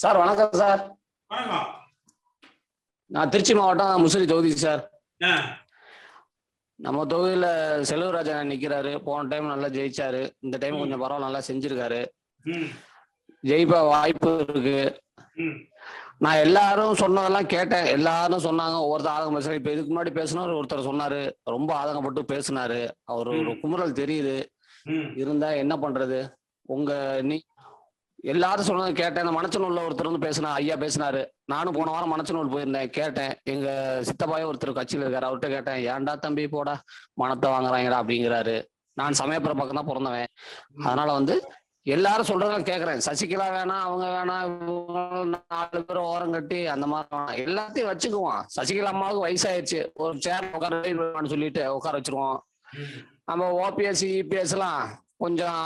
Sir வணக்கம் sir. நான் திருச்சி மாவட்டம் முசிறி தொகுதி சார். நம்ம தொகுதியில செல்வராஜன் நிக்கிறாரு. போன டைம் நல்லா ஜெயிச்சாரு. இந்த டைம். கொஞ்சம் பரவாயில்ல நல்லா செஞ்சிருக்காரு. ஜெயிப்ப வாய்ப்பு இருக்கு. நான் எல்லாரும் சொன்னதெல்லாம் கேட்டேன். எல்லாரும் சொன்னாங்க. ஒவ்வொருத்தர் ஆதங்கம் பேசுறாரு. இப்ப இதுக்கு முன்னாடி பேசினவர் ஒருத்தர் சொன்னாரு. ரொம்ப ஆதங்கப்பட்டு பேசினாரு. அவர் ஒரு. குமுறல் தெரியுது. இருந்தா என்ன பண்றது? உங்க நீ எல்லாரும் சொன்னதை கேட்டேன். இந்த மனச்சநூல்ல ஒருத்தர் வந்து பேசினா ஐயா பேசினாரு. நானும் போன வாரம் மனச்சநூல் போயிருந்தேன் கேட்டேன். எங்க சித்தப்பாயே ஒருத்தர் கட்சியில இருக்காரு அவர்கிட்ட கேட்டேன் ஏன்டா தம்பி போடா மனத்தை வாங்குறாங்கடா அப்படிங்கிறாரு. நான் சமயப்புற பக்கம் தான் பிறந்தவன். அதனால வந்து எல்லாரும் சொல்றதெல்லாம் கேக்குறேன். சசிகலா வேணாம் அவங்க வேணாம் இவங்க நாலு பேர் ஓரம் கட்டி அந்த மாதிரி எல்லாத்தையும் வச்சுக்குவோம் சசிகலா அம்மாவுக்கு வயசாயிருச்சு ஒரு சேர் உட்கார சொல்லிட்டு உட்கார வச்சிருவோம். நம்ம ஓபிஎஸ் இபிஎஸ் எல்லாம் கொஞ்சம்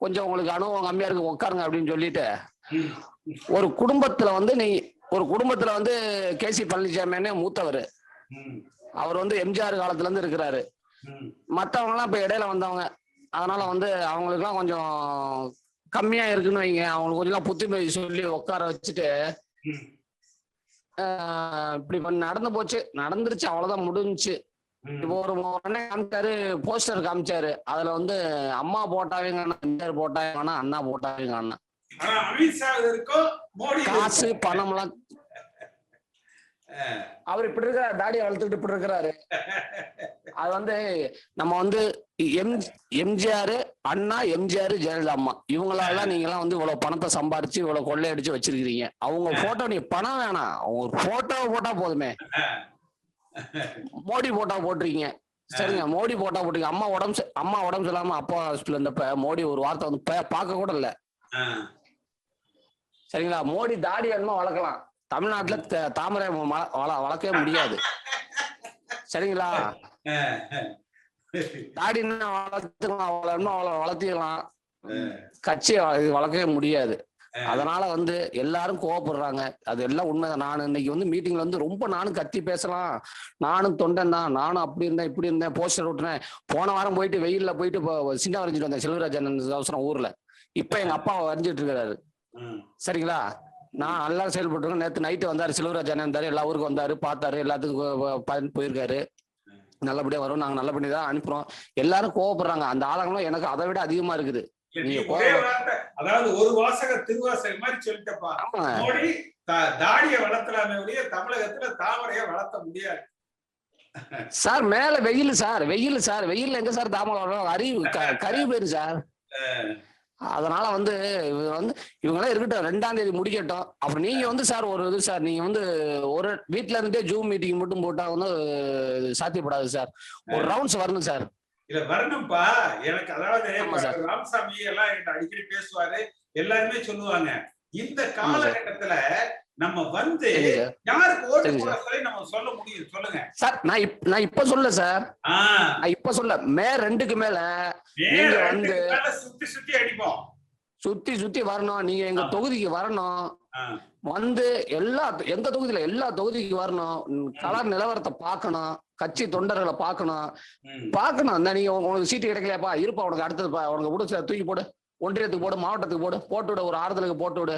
கொஞ்சம் உங்களுக்கு அனுபவம் கம்மியா இருக்கு உட்காருங்க அப்படின்னு சொல்லிட்டு. ஒரு குடும்பத்துல வந்து நீ ஒரு குடும்பத்துல வந்து கேசி பழனிசாமின்னு மூத்தவர். அவர் வந்து எம்ஜிஆர் காலத்துல இருந்து இருக்கிறாரு. ம், மத்தவங்க எல்லாம் இப்ப இடையில வந்தவங்க. அதனால வந்து அவங்களுக்குலாம் கொஞ்சம் கம்மியா இருக்குன்னு வைங்க. அவங்களுக்கு கொஞ்சம் புத்திமதி சொல்லி உட்கார வச்சுட்டு இப்படி நடந்து போச்சு. நடந்துருச்சு அவ்வளவுதான் முடிஞ்சுச்சு. இப்போ ஒரு உடனே காமிச்சாரு போஸ்டர் காமிச்சாரு. அதுல வந்து அம்மா போட்டாவேங்க எம்ஜிஆர் போட்டாவேங்க அண்ணா போட்டாவேங்க அண்ணா. காசு பணம் எல்லாம் அவர் இப்படி இருக்கிறாரு தாடியை வளர்த்துக்கிட்டு இப்படி இருக்கிறாரு. அது வந்து நம்ம வந்து எம் எம்ஜிஆர் அண்ணா எம்ஜிஆர் ஜெயலலிதா அம்மா. இவங்களால நீங்க எல்லாம் வந்து இவ்வளவு பணத்தை சம்பாரிச்சு இவ்வளவு கொள்ளையடிச்சு வச்சிருக்கீங்க அவங்க போட்டோ நீ பணம் வேணாம். அவங்க போட்டோ போட்டா போதுமே. மோடி போட்டா போட்டிருக்கீங்க. சரிங்க மோடி போட்டா போட்டிருக்கீங்க. அம்மா உடம்பு அம்மா உடம்பு சரியில்லாம அப்பா ஹாஸ்பிட்டல் இருந்தப்ப மோடி ஒரு வார்த்தை வந்து பார்க்க கூட இல்ல. சரிங்களா? மோடி தாடி என்னமோ வளர்க்கலாம். தமிழ்நாட்டுல தாமரை வளர்க்கவே முடியாது. சரிங்களா? தாடி என்ன வளர்த்துக்கலாம் வளரணும் அவ்வளோ வளர்த்திக்கலாம் கட்சியை வளர்க்கவே முடியாது. அதனால வந்து எல்லாரும் கோவப்படுறாங்க. அது எல்லாம் உண்மைதான் நான் இன்னைக்கு வந்து மீட்டிங்ல வந்து ரொம்ப நானும் கத்தி பேசலாம். நானும் தொண்டன் தான். நானும் அப்படி இருந்தேன் இப்படி இருந்தேன் போஸ்டர் விட்டுனேன் போன வாரம் போயிட்டு வெயில்ல போயிட்டு சின்ன வரைஞ்சிட்டு வந்தேன் செல்வராஜன் அவசரம் ஊர்ல. இப்ப எங்க அப்பா வரைஞ்சிட்டு இருக்காரு. ம், சரிங்களா? நான் நல்லா செயல்பட்டு இருக்கேன் நேற்று நைட்டு வந்தாரு செல்வராஜன் இருந்தாரு எல்லா ஊருக்கும் வந்தாரு பார்த்தாரு எல்லாத்துக்கும் போயிருக்காரு. நல்லபடியா வரும். நாங்க நல்ல பண்ணி தான் அனுப்புறோம். எல்லாரும் கோவப்படுறாங்க. அந்த ஆளுங்களும் எனக்கு அதை விட அதிகமா இருக்குது. அதாவது ஒரு வாசக திருவாசக மாதிரி சொல்லிட்டப்பா. மோடி தாடிய வளர்த்தலாமே ஒழிய தமிழகத்துல தாமரைய வளர்த்த முடியாது. சார் மேல வெயில் சார் வெயில் சார் வெயில் எங்க சார் தாமரை வரும் அறிவு கறி போயிரு சார். அதனால வந்து இவங்க வந்து இவங்கெல்லாம் இருக்கட்டும் ரெண்டாம் தேதி முடிக்கட்டும். அப்புறம் நீங்க வந்து சார் ஒரு இது சார் நீங்க வந்து ஒரு வீட்ல இருந்தே ஜூம் மீட்டிங் மட்டும் போட்டா வந்து சாத்தியப்படாது சார். ஒரு ரவுண்ட்ஸ் வரணும் சார். இல்ல வரணும்ப்பா எனக்கு அதாவது. ராமசாமி எல்லாம் என்கிட்ட அடிக்கடி பேசுவாரு. எல்லாருமே சொல்லுவாங்க. இந்த காலகட்டத்துல நம்ம வந்து யாருக்கு ஓட்டு போட நம்ம சொல்ல முடியும்? சொல்லுங்க. சார் நான் இப் நான் இப்ப சொல்ல சார். நான் இப்ப சொல்ல மே ரெண்டுக்கு மேல நீங்க வந்து- சுத்தி சுத்தி அடிப்போம். சுத்தி சுத்தி வரணும். நீங்க எங்க. தொகுதிக்கு வரணும். வந்து எல்லா எங்க தொகுதியில எல்லா தொகுதிக்கு வரணும். கலர் நிலவரத்தை பார்க்கணும். கட்சி தொண்டர்களை பார்க்கணும். பார்க்கணும். இந்த நீங்க உங்களுக்கு சீட்டு கிடைக்கலையாப்பா? இருப்பா. உனக்கு அடுத்தது பா, உனக்கு விடு தூக்கி போடு. ஒன்றியத்துக்கு போடு மாவட்டத்துக்கு போடு போட்டு விடு ஒரு ஆறுதலுக்கு போட்டு விடு.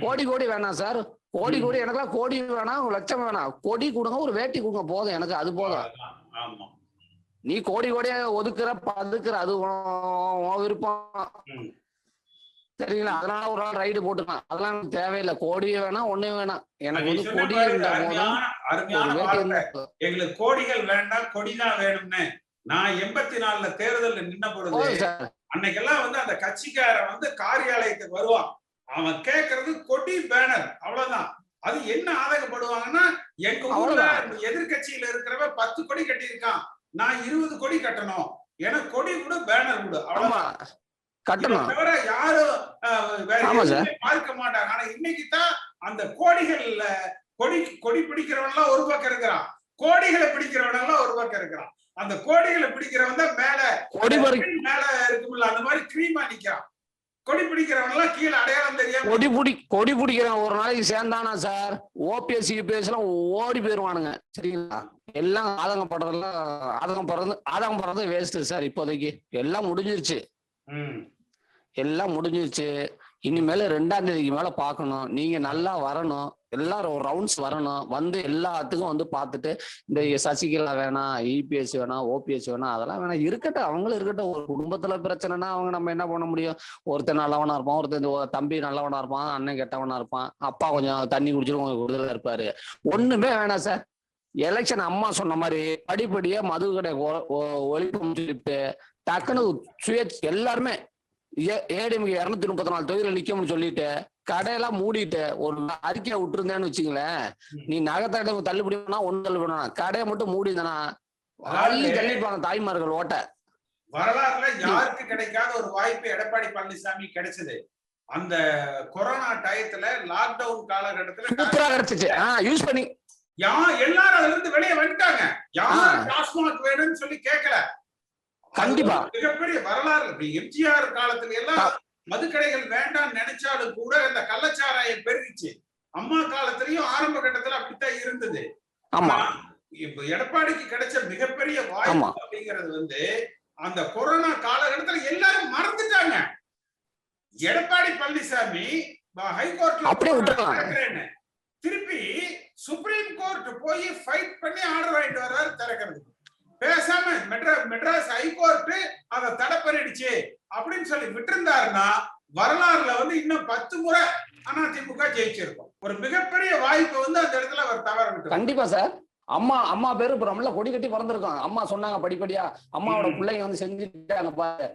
கோடி கோடி வேணாம் சார். கோடி. கோடி எனக்கெல்லாம் கோடி வேணாம் லட்சம் வேணாம். கோடி கொடுங்க ஒரு வேட்டி கொடுங்க போதும். எனக்கு அது போதும். நீ கோடி கோடியா ஒதுக்குற பதுக்குற அது விருப்பம். சரிங்களா? அதனால ஒரு நாள் ரைடு போட்டுக்கலாம். அதெல்லாம் எனக்கு தேவையில்லை. கோடியே வேணாம் ஒண்ணே வேணாம் எனக்கு வந்து கொடி. எங்களுக்கு கோடிகள் வேண்டாம் கொடிதான் வேணும்னு. நான் எண்பத்தி நாலுல தேர்தல்ல நின்ன பொழுது அன்னைக்கெல்லாம் வந்து அந்த கட்சிக்காரன் வந்து காரியாலயத்துக்கு வருவான். அவன் கேக்குறது கொடி பேனர். அவ்வளவுதான். அது என்ன ஆதகப்படுவாங்கன்னா எங்க ஊர்ல. எதிர்கட்சியில இருக்கிறவன் பத்து கொடி கட்டியிருக்கான். நான் இருபது கொடி கட்டணும். எனக்கு கொடி கொடு பேனர் கொடு. அவ்வளவுதான். கட்டணும். தவிர ஆமா எதுவுமே பார்க்க மாட்டாங்க. ஆனா இன்னைக்கு தான் அந்த கோடிகள்ல கொடி கொடி பிடிக்கிறவன் எல்லாம் ஒரு பக்கம் இருக்கிறான். கோடிகளை பிடிக்கிறவன் எல்லாம் ஒரு பக்கம் இருக்கிறான். அந்த கோடிகளை பிடிக்கிறவன் தான் மேல கொடி மேல இருக்கும்ல அந்த மாதிரி கிரீமா நிக்கிறான். கொடி பிடிக்கிறவன் எல்லாம் கீழே அடையாளம் தெரியாம கொடி பிடி கொடி பிடிக்கிறேன் ஒரு நாளைக்கு சேர்ந்தானா சார்? ஓபிஎஸ் யூபிஎஸ் எல்லாம் ஓடி போயிருவானுங்க. சரிங்களா? எல்லாம் ஆதங்கப்படுறதெல்லாம் ஆதங்கப்படுறது ஆதங்கப்படுறது வேஸ்ட் சார் இப்போதைக்கு. எல்லாம் முடிஞ்சிருச்சு. எல்லாம் முடிஞ்சிருச்சு. இனிமேல ரெண்டாம் தேதிக்கு மேல பாக்கணும் நீங்க நல்லா வரணும். எல்லாரும் ஒரு ரவுண்ட்ஸ் வரணும். வந்து எல்லாத்துக்கும் வந்து பார்த்துட்டு இந்த சசிகலா வேணாம் இபிஎஸ் வேணாம் ஓபிஎஸ் வேணாம் அதெல்லாம் வேணாம். இருக்கட்டும் அவங்களும் இருக்கட்டும். ஒரு குடும்பத்துல பிரச்சனைனா அவங்க நம்ம என்ன பண்ண முடியும்? ஒருத்தன் நல்லவனா இருப்பான் ஒருத்தன் தம்பி நல்லவனா இருப்பான் அண்ணன் கெட்டவனா இருப்பான். அப்பா கொஞ்சம் தண்ணி குடிச்சிட்டு கொஞ்சம் கூடுதலா இருப்பாரு. ஒண்ணுமே வேணாம் சார். எலெக்ஷன் அம்மா சொன்ன மாதிரி படிப்படியா மது கடை ஒ- சொல்லிட்டு டக்குனு சுய எல்லாருமே ஏடிஎம்கே இருநூத்தி முப்பத்தி நாலு தொகுதியில் நிக்கும்னு சொல்லிட்டு கடையெல்லாம் மூடிட்டு ஒரு அறிக்கையை விட்டுருந்தேன்னு வச்சுங்களேன் நீ நகத்தை தள்ளுபடி பண்ணா ஒண்ணு தள்ளுபடி பண்ணா கடையை மட்டும் மூடிந்தனா அள்ளி தள்ளிப்பாங்க தாய்மார்கள் ஓட்ட. வரலாறுல யாருக்கு கிடைக்காத ஒரு வாய்ப்பு எடப்பாடி பழனிசாமி கிடைச்சது? அந்த கொரோனா டயத்துல லாக்டவுன் காலகட்டத்துல சூப்பரா கிடைச்சிச்சு. யூஸ் பண்ணி. யா எல்லாரும் அதுல இருந்து வெளியே வந்துட்டாங்க. யாரும் ஆ. டாஸ்மாக் வேணும்னு சொல்லி கேட்கல கண்டிப்பா. மிகப்பெரிய வரலாறு. எம்ஜிஆர் காலத்துல எல்லாம் மதுக்கடைகள் வேண்டாம்னு நினைச்சாலும் கூட இந்த கள்ளச்சாராயம் பெருகிச்சு. அம்மா காலத்திலயும் ஆரம்ப கட்டத்துல அப்படித்தான் இருந்தது. ஆமா. இப்ப எடப்பாடிக்கு கிடைச்ச மிகப்பெரிய வாய்ப்பு. அப்படிங்கிறது வந்து அந்த கொரோனா காலகட்டத்துல எல்லாரும் மறந்துட்டாங்க. எடப்பாடி பழனிசாமி ஹைகோர்ட்ல. திருப்பி சுப்ரீம் கோர்ட் போய் ஃபைட் பண்ணி ஆர்டர் வாங்கிட்டு வர்றாரு திறக்கிறதுக்கு. பேசாம மெட்ரா மெட்ராஸ் ஹைகோர்ட் அதை தடை பண்ணிடுச்சு அப்படின்னு சொல்லி விட்டிருந்தாருன்னா வரலாறுல வந்து இன்னும் பத்து முறை அதிமுக ஜெயிச்சிருக்கும். ஒரு மிகப்பெரிய வாய்ப்பை வந்து அந்த இடத்துல அவர் தவற கண்டிப்பா சார். அம்மா அம்மா பேரு இப்ப நம்மள கொடி கட்டி பிறந்திருக்கோம் அம்மா சொன்னாங்க படிப்படியா அம்மாவோட. பிள்ளைங்க வந்து செஞ்சுட்டாங்க பாரு.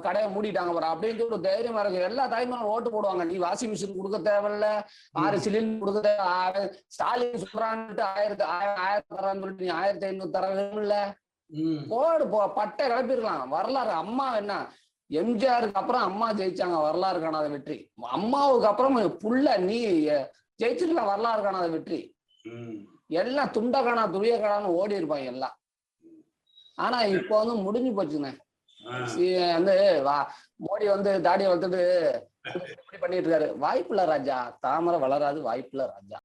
கடையை மூடிட்டாங்க பாரு அப்படின்னு ஒரு தைரியமா இருக்கு. எல்லா தாய்மாரும் ஓட்டு போடுவாங்க. நீ வாஷிங் மிஷின் கொடுக்க தேவையில்ல. ஆறு சிலிண்டர் கொடுக்க தேவை ஸ்டாலின் சொல்றான்ட்டு ஆயிரத்தி ஆயிரம் ஆயிரத்தி தரான்னு சொல்லிட்டு நீ ஆயிரத்தி ஐநூறு தர வேணும்ல ம். போடு போ பட்டை கிளப்பிருக்கலாம். வரலாறு அம்மா என்ன? எம்ஜிஆருக்கு அப்புறம் அம்மா ஜெயிச்சாங்க வரலாறு காணாத வெற்றி. அம்மாவுக்கு அப்புறம் புள்ள நீ ஜெயிச்சிருக்கலாம் வரலாறு காணாத வெற்றி. எல்லாம் துண்ட காணா துணிய காணான்னு ஓடி இருப்பாங்க எல்லாம். ஆனா இப்போ வந்து முடிஞ்சு போச்சுங்க வந்து வா மோடி வந்து தாடியை வளர்த்துட்டு இப்படி பண்ணிட்டு இருக்காரு. வாய்ப்புல ராஜா. தாமரை வளராது வாய்ப்புல ராஜா.